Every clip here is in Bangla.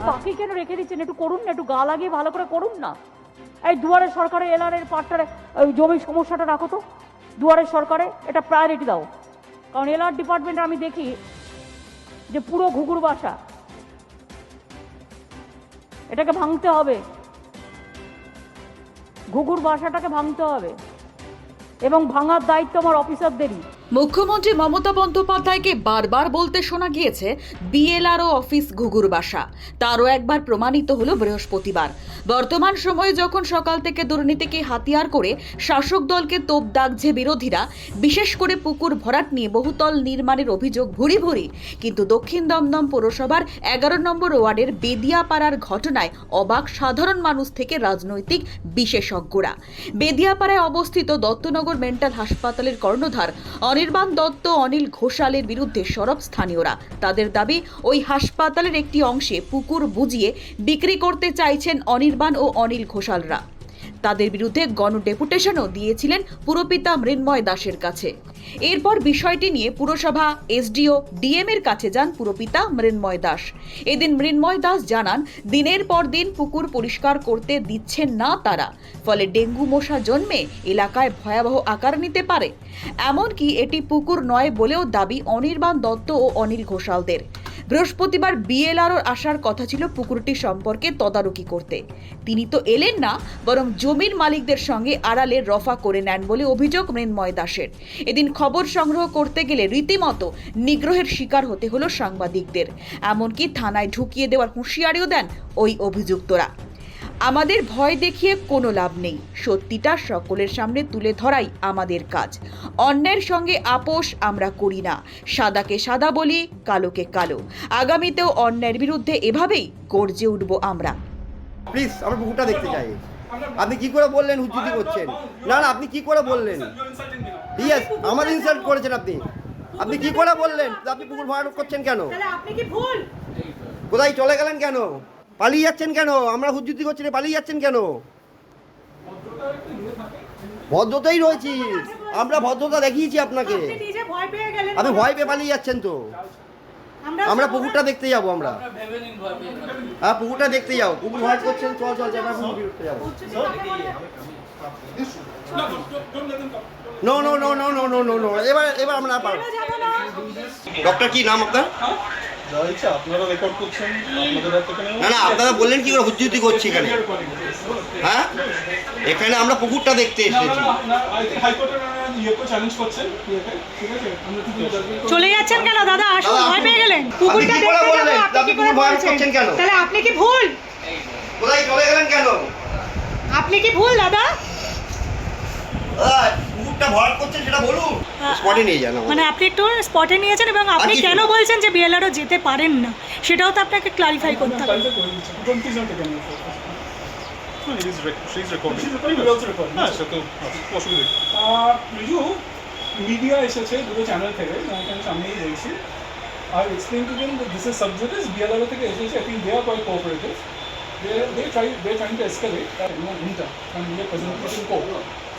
বাকি কেন রেখে দিচ্ছেন? একটু করুন না একটু গা লাগিয়ে ভালো করে করুন না। এই দুয়ারে সরকারে এলারের পাটটারে ওই জমির সমস্যাটা রাখো তো। দুয়ারের সরকারে এটা প্রায়োরিটি দাও। কারণ এলআর ডিপার্টমেন্টে আমি দেখি যে পুরো ঘুঘুর বাসা। এটাকে ভাঙতে হবে। ঘুঘুর বাসাটাকে ভাঙতে হবে। এবং ভাঙার দায়িত্ব আমার অফিসারদেরই মুখ্যমন্ত্রী মমতা বন্দ্যোপাধ্যায়কে বারবার বলতে শোনা গিয়েছে, বিএলআরও অফিস ঘুঘুর বাসা। তারও একবার প্রমাণিত হলো বৃহস্পতিবার। বর্তমান সময়ে যখন সকাল থেকে দুর্নীতিকে হাতিয়ার করে শাসক দলকে তোপ দাগছে বিরোধীরা, বিশেষ করে পুকুর ভরাট নিয়ে বহুতল নির্মাণের অভিযোগ ভুরি ভুরি, কিন্তু দক্ষিণ দমদম পৌরসভার এগারো নম্বর ওয়ার্ডের বেদিয়াপাড়ার ঘটনায় অবাক সাধারণ মানুষ থেকে রাজনৈতিক বিশেষজ্ঞরা। বেদিয়াপাড়ায় অবস্থিত দত্তনগর মেন্টাল হাসপাতালের কর্ণধার অনির্বাণ দত্ত, অনিল ঘোষালের বিরুদ্ধে সরব স্থানীয়রা। তাদের দাবি, ওই হাসপাতালের একটি অংশে পুকুর বুঝিয়ে বিক্রি করতে চাইছেন অনির্বাণ ও অনিল ঘোষালরা। তাদের বিরুদ্ধে গণডেপুটেশনও দিয়েছিলেন পুরপিতা মৃন্ময় দাসের কাছে। এরপর বিষয়টি নিয়ে পুরসভা, এসডিও, ডিএম এর কাছে যান পুরপিতা মৃন্ময় দাস। এদিন মৃন্ময় দাস জানান, দিনের পর দিন পুকুর পরিষ্কার করতে দিচ্ছেন না তারা, ফলে ডেঙ্গু মশা জন্মে এলাকায় ভয়াবহ আকার নিতে পারে। এমনকি এটি পুকুর নয় বলেও দাবি অনির্বাণ দত্ত ও অনিল ঘোষালদের। বৃহস্পতিবার বিএলআরও আসার কথা ছিল পুকুরটি সম্পর্কে তদারকি করতে। তিনি তো এলেন না, বরং জমির মালিকদের সঙ্গে আড়ালে রফা করে নেন বলে অভিযোগ মৃন্ময় দাসের। এদিন খবর সংগ্রহ করতে গেলে রীতিমতো নিগ্রহের শিকার হতে হলো সাংবাদিকদের। এমনকি থানায় ঢুকিয়ে দেওয়ার হুঁশিয়ারিও দেন ওই অভিযুক্তরা। আমাদের ভয় দেখিয়ে কোনো লাভ নেই। সত্যিটা সকলের সামনে তুলে ধরাই আমাদের কাজ। অন্যের সঙ্গে আপোষ আমরা করি না। সাদাকে সাদা বলি কালোকে কালো। আগামীতেও অন্যের বিরুদ্ধে এভাবেই গর্জে উঠব আমরা। প্লিজ আমরা পুকুরটা দেখতে চাই। আপনি কি করে বললেন হুজ্জুতি করছেন? না না আপনি কি করে বললেন? ইয়েস আমাদের ইনসাল্ট করেছেন আপনি। আপনি কি করে বললেন আপনি পুকুর ভরাট করছেন কেন? আপনি কি ভুল? কোথায় চলে গেলেন কেন? পালিয়ে যাচ্ছেন কেন? আমরা হুজুতি করছি না পালিয়ে যাচ্ছেন কেন? ভদ্রতাই রয়েছি। আমরা ভদ্রতা দেখিয়েছি আপনাকে। আপনি ভয় পেয়ে পালিয়ে যাচ্ছেন তো। আমরা পুকুরটা দেখতে যাব আমরা। হ্যাঁ পুকুরটা দেখতে যাও। পুকুর ভয় করছেন চল চল যাব। No no no no no no no এবার এবার আমরা ডক্টর কি নাম আপনার? না না আপনারা বললেন কি ওরা করছি করছে এখানে। হ্যাঁ? এখানে আমরা পুকুরটা দেখতে এসেছি। চলে যাচ্ছেন কেন? দাদা আসুন ভয় পেয়ে গেলেন। তাহলে আপনি কি ভুল? চলে গেলেন কেন? আপনি কি ভুল দাদা? কোনটা ভয় করছেন সেটা বলুন। হ্যাঁ, স্পটে নিয়ে যান মানে আপনি একটু স্পটে নিয়ে যান এবং আপনি কেন বলছেন যে বিএলআরও যেতে পারেন না? সেটাও তো আপনাকে ক্লারিফাই করতে হবে। মিডিয়া এসেছে দুটো চ্যানেল থেকে আমি সামনেই দেখছি। আর এক্সপ্লেন টু দেন দিস এস থেকে এসেছে নিজের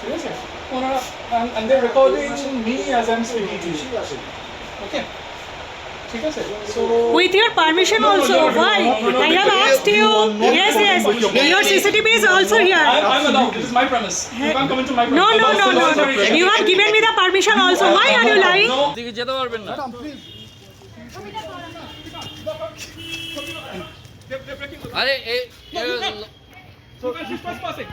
ঠিক আছে? Una, and, and they're recording me as I'm speaking to you. Okay. ঠিক আছে so with your permission also ভাই I have asked you yes yes your CCTV is also here I am allowed this is my promise you can come into my promise no no no no you have given me the permission also why are you lying দিকে যেতে পারবেন না প্লিজ আরে এ so this is first passing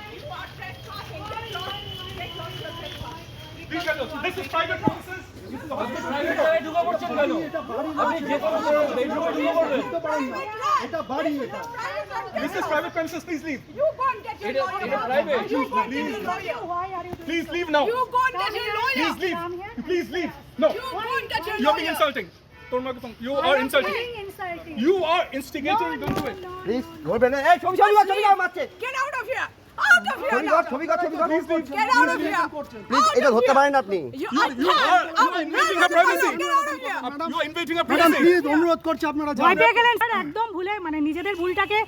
This is private premises. This is a hospital. ঢুকে পড়ছেন কেন আপনি যে কোনো বেডরুমে ঢুকে পড়বেন This is private premises. Please leave. You go and get your এটা lawyer. এটা private You go and get your lawyer. Why are you Please leave now. You go and get your lawyer. Please leave. Please leave. No. You go and get your You're being lawyer. insulting. Don't microphone. You are insulting. You are instigating. Don't do it. Please ধরবেন না এই ছবি ছবি কর, ছবি কর, মারছে Get out of here. আপনারা ভুলটাকে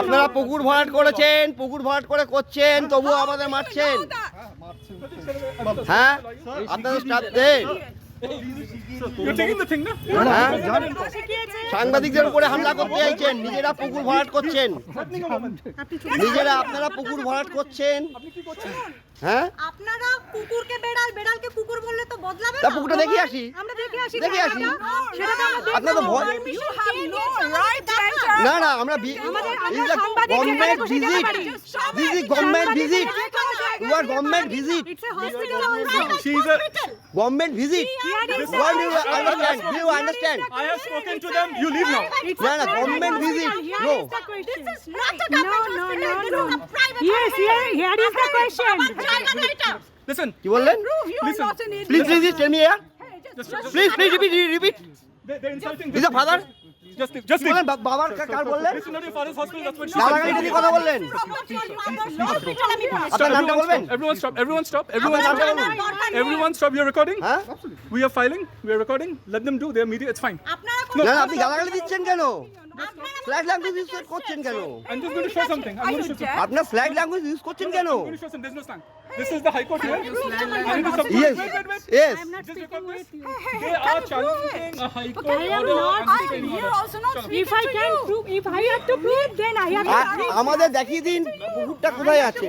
আপনারা পুকুর ভরাট করেছেন পুকুর ভরাট করে করছেন তবুও আমাদের মারছেন হ্যাঁ আপনাদের হ্যাঁ? সাংবাদিকদের উপরে হামলা করতে চাইছেন নিজেরা পুকুর ভরাট করছেন। নিজেরা আপনারা পুকুর ভরাট করছেন। হ্যাঁ? আপনারা কুকুরকে বেড়াল বেড়ালকে কুকুর বললে তো বদলাবে না। পুকুরটা দেখে আসি। আমরা দেখে আসি দেখে আসি। সেটা তো আমরা আপনার তো ভয় You have no right to enter. না না আমরা government visit this is government visit you are government visit It's a hospital. Also. She's a. Government visit What do you understand? Do you understand? I have spoken to them. You leave now. না না government visit Here no is the question. This is not a No, government no, hospital. no, This no. is a private Yes, hospital. here, here is the question. Listen. কি বললেন Prove you are Listen. not an idiot. Please please tell me here Just, just, please please repeat repeat They, they're insulting. Is the father বাবার কার বললেন কথা বললেন নামটা Everyone বলবেন stop. Everyone stop. Everyone stop. Everyone stop. Everyone. You're recording. হ্যাঁ We are filing. We are recording. Let them do their media. It's fine. আপনি গালাগালি দিচ্ছেন কেন ফ্ল্যাগ ল্যাঙ্গুয়েজ ইউজ করছেন কেন I'm just going to show something. I'm going to show something. আপনার ফ্ল্যাগ ল্যাঙ্গুয়েজ ইউজ করছেন কেন I'm going to show some. There's no stand. This is the High Court here. I need to support. Yes Wait, wait, wait. Yes Just record this. They are challenging a High Court I am order. not- I you're order. also not. If I can prove, if I have to prove, then I have to prove. আমাদের দেখিয়ে দিন পুকুরটা কোথায় আছে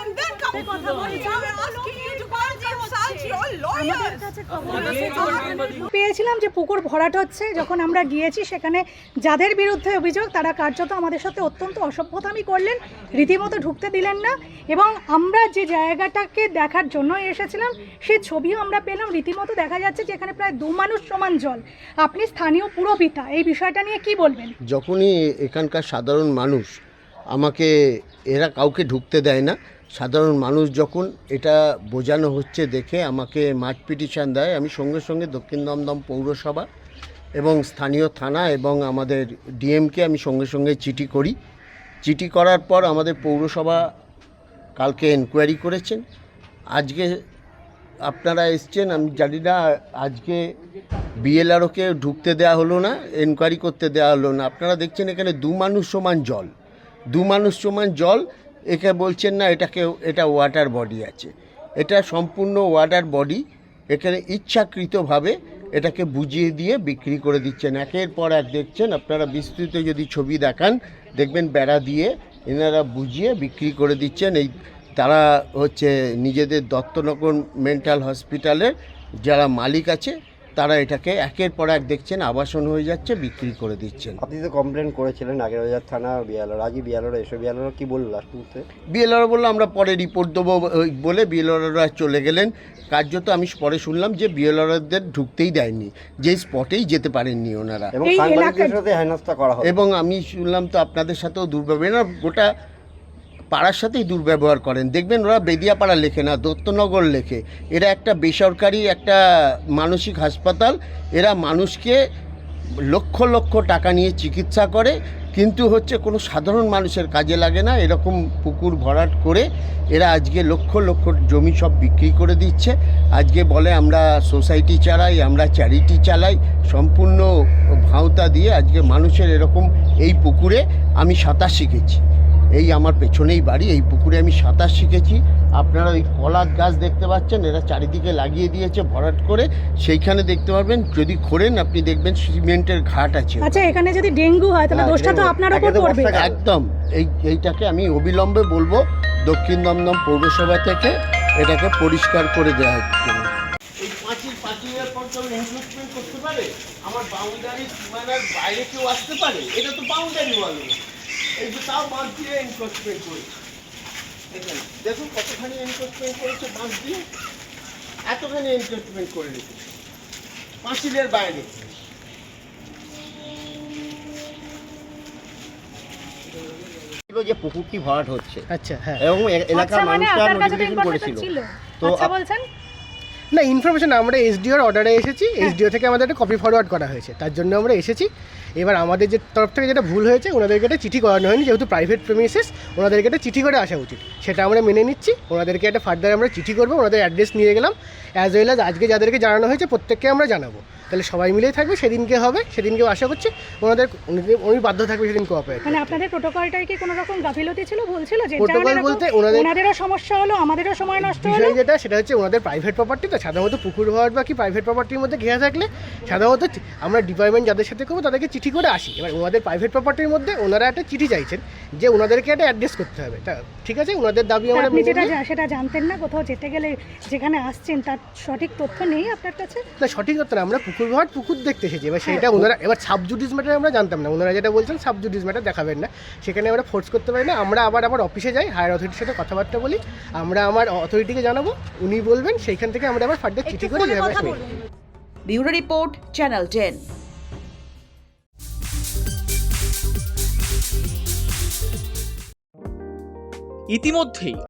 and then come. পেয়েছিলাম যে পুকুর ভরাট হচ্ছে যখন আমরা গিয়েছি সেখানে যাদের বিরুদ্ধে অভিযোগ তারা কার্যত আমাদের সাথে অত্যন্ত অসভ্যতামি করলেন রীতিমতো ঢুকতে দিলেন না এবং আমরা যে জায়গাটাকে দেখার জন্য এসেছিলাম সে ছবিও আমরা পেলাম। রীতিমতো দেখা যাচ্ছে যে এখানে প্রায় দু মানুষ সমান জল। আপনি স্থানীয় পুরপিতা এই বিষয়টা নিয়ে কি বলবেন? যখনই এখানকার সাধারণ মানুষ আমাকে এরা কাউকে ঢুকতে দেয় না সাধারণ মানুষ যখন এটা বোঝানো হচ্ছে দেখে আমাকে মাঠ পিটিশন দেয়, আমি সঙ্গে সঙ্গে দক্ষিণ দমদম পৌরসভা এবং স্থানীয় থানা এবং আমাদের ডিএমকে আমি সঙ্গে সঙ্গে চিঠি করি। চিঠি করার পর আমাদের পৌরসভা কালকে এনকোয়ারি করেছেন। আজকে আপনারা এসছেন, আমি জানি না, আজকে বিএলআরওকে ঢুকতে দেওয়া হলো না এনকোয়ারি করতে দেওয়া হলো না। আপনারা দেখছেন এখানে দু মানুষ সমান জল। দু মানুষ সমান জল একে বলছেন না এটাকে এটা ওয়াটার বডি আছে। এটা সম্পূর্ণ ওয়াটার বডি এখানে ইচ্ছাকৃতভাবে এটাকে বুঝিয়ে দিয়ে বিক্রি করে দিচ্ছেন। একের পর এক দেখছেন, আপনারা বিস্তৃত যদি ছবি দেখান, দেখবেন বেড়া দিয়ে এনারা বুঝিয়ে বিক্রি করে দিচ্ছেন। এই তারা হচ্ছে নিজেদের দত্তনগর মেন্টাল হসপিটালের যারা মালিক আছে তারা এটাকে একের পর এক দেখছেন আবাসন হয়ে যাচ্ছে বিক্রি করে দিচ্ছেন। আপনি তো কমপ্লেন করেছিলেন আগের বাজার থানা বিয়ালোর আজই বিয়ালোর এসে বিয়ালোর কি বলল লাস্ট মুহূর্তে বিএলআর বলল আমরা পরে রিপোর্ট দেবো বলে বিএলআররা চলে গেলেন। কার্যত আমি পরে শুনলাম যে বিএলআরদের ঢুকতেই দেয়নি যে স্পটেই যেতে পারেননি ওনারা। এবং এই সাংবাদিকদের সাথে হেনস্থা করা এবং আমি শুনলাম তো আপনাদের সাথেও দুর্ব্যবহার। না গোটা পাড়ার সাথেই দুর্ব্যবহার করেন। দেখবেন ওরা বেদিয়াপাড়া লেখে না, দত্তনগর লেখে। এরা একটা বেসরকারি একটা মানসিক হাসপাতাল। এরা মানুষকে লক্ষ লক্ষ টাকা নিয়ে চিকিৎসা করে, কিন্তু হচ্ছে কোনো সাধারণ মানুষের কাজে লাগে না। এরকম পুকুর ভরাট করে এরা আজকে লক্ষ লক্ষ জমি সব বিক্রি করে দিচ্ছে। আজকে বলে, আমরা সোসাইটি চালাই, আমরা চ্যারিটি চালাই, সম্পূর্ণ ভাওতা দিয়ে আজকে মানুষের এরকম এই পুকুরে আমি সাঁতার শিখেছি। এই আমার পেছনেই বাড়ি এই পুকুরে আমি সাঁতার শিখেছি। আপনারা ওই কলার গাছ দেখতে পাচ্ছেন এরা চারিদিকে লাগিয়ে দিয়েছে ভরাট করে। সেইখানে দেখতে পারবেন যদি খোঁড়েন আপনি দেখবেন সিমেন্টের ঘাট আছে। আচ্ছা এখানে যদি ডেঙ্গু হয় তাহলে হ্যাঁ, দোষটা তো আপনার উপর পড়বে। একদম। এই এইটাকে আমি অবিলম্বে বলব দক্ষিণ দমদম পৌরসভা থেকে এটাকে পরিষ্কার করে দেওয়া হচ্ছে। এই পাঁচিল পাঁচিলের পর কেউ এনক্রোচমেন্ট করতে পারে? আমার বাউন্ডারি সীমানার বাইরে কেউ আসতে পারে? এটা তো বাউন্ডারি বলে। এই যে তাও বাঁধ দিয়ে এনক্রোচমেন্ট করে এখানে দেখুন কতখানি এনক্রোচমেন্ট করেছে বাঁধ দিয়ে এতখানি এনক্রোচমেন্ট করে রেখেছে। পাঁচিলের বাইরে। যে পুকুরটি ভরাট হচ্ছে। আচ্ছা হ্যাঁ। এবং এলাকার আচ্ছা মানে মানুষরা নোটিফিকেশন ইনফরমেশন করেছিল। ছিল। তো আচ্ছা বলছেন? না ইনফরমেশন আমরা এসডিওর অর্ডারে এসেছি। এসডিও থেকে আমাদের একটা কপি ফরওয়ার্ড করা হয়েছে। তার জন্য আমরা এসেছি। এবার আমাদের যে তরফ থেকে যেটা ভুল হয়েছে ওনাদেরকে একটা চিঠি করানো হয়নি যেহেতু প্রাইভেট প্রেমিসেস ওনাদেরকে একটা চিঠি করে আসা উচিত। সেটা আমরা মেনে নিচ্ছি। ওনাদেরকে একটা ফার্দার আমরা চিঠি করব ওনাদের অ্যাড্রেস নিয়ে গেলাম। অ্যাজ ওয়েল অ্যাজ আজকে যাদেরকে জানানো হয়েছে প্রত্যেককে আমরা জানাব। তাহলে সবাই মিলেই থাকবে সেদিনকে হবে সেদিনকেও আশা করছি ওনাদের উনি- বাধ্য থাকবে সেদিন কোঅপারেট মানে আপনাদের প্রোটোকলটাই কি কোনো রকম গাফিলতি ছিল ভুল ছিল? যে কারণে এরকম বলতে ওনাদের- ওনাদেরও সমস্যা হলো আমাদেরও সময় নষ্ট হলো। যেটা সেটা হচ্ছে ওনাদের প্রাইভেট প্রপার্টি তো সাধারণত পুকুর হওয়ার বা কি প্রাইভেট প্রপার্টির মধ্যে ঘেরা থাকলে সাধারণত আমরা ডিপার্টমেন্ট যাদের সাথে করব তাদেরকে চিঠি করে আসি। এবার ওনাদের প্রাইভেট প্রপার্টির মধ্যে ওনারা একটা চিঠি চাইছেন যে ওনাদেরকে একটা অ্যাড্রেস করতে হবে। তা ঠিক আছে? ওনাদের দাবি আমরা আপনি যেটা সেটা জানতেন না কোথাও যেতে গেলে যেখানে আসছেন তার সঠিক তথ্য নেই আপনার কাছে? না সঠিক কথা না, আমরা পুকুর ভাট পুকুর দেখতে এসেছি। এবার সেটা ওনারা এবার সাবজুডিস ম্যাটার আমরা জানতাম না। ওনারা যেটা বলছেন সাবজুডিস ম্যাটার দেখাবেন না। সেখানে আমরা ফোর্স করতে পারি না। আমরা আবার আবার অফিসে যাই হায়ার অথরিটির সাথে কথাবার্তা বলি। আমরা আমার অথরিটিকে জানাব উনি বলবেন সেইখান থেকে আমরা আবার ফার্দার চিঠি করে। বলুন। Bureau report channel ten. ইতিমধ্যেই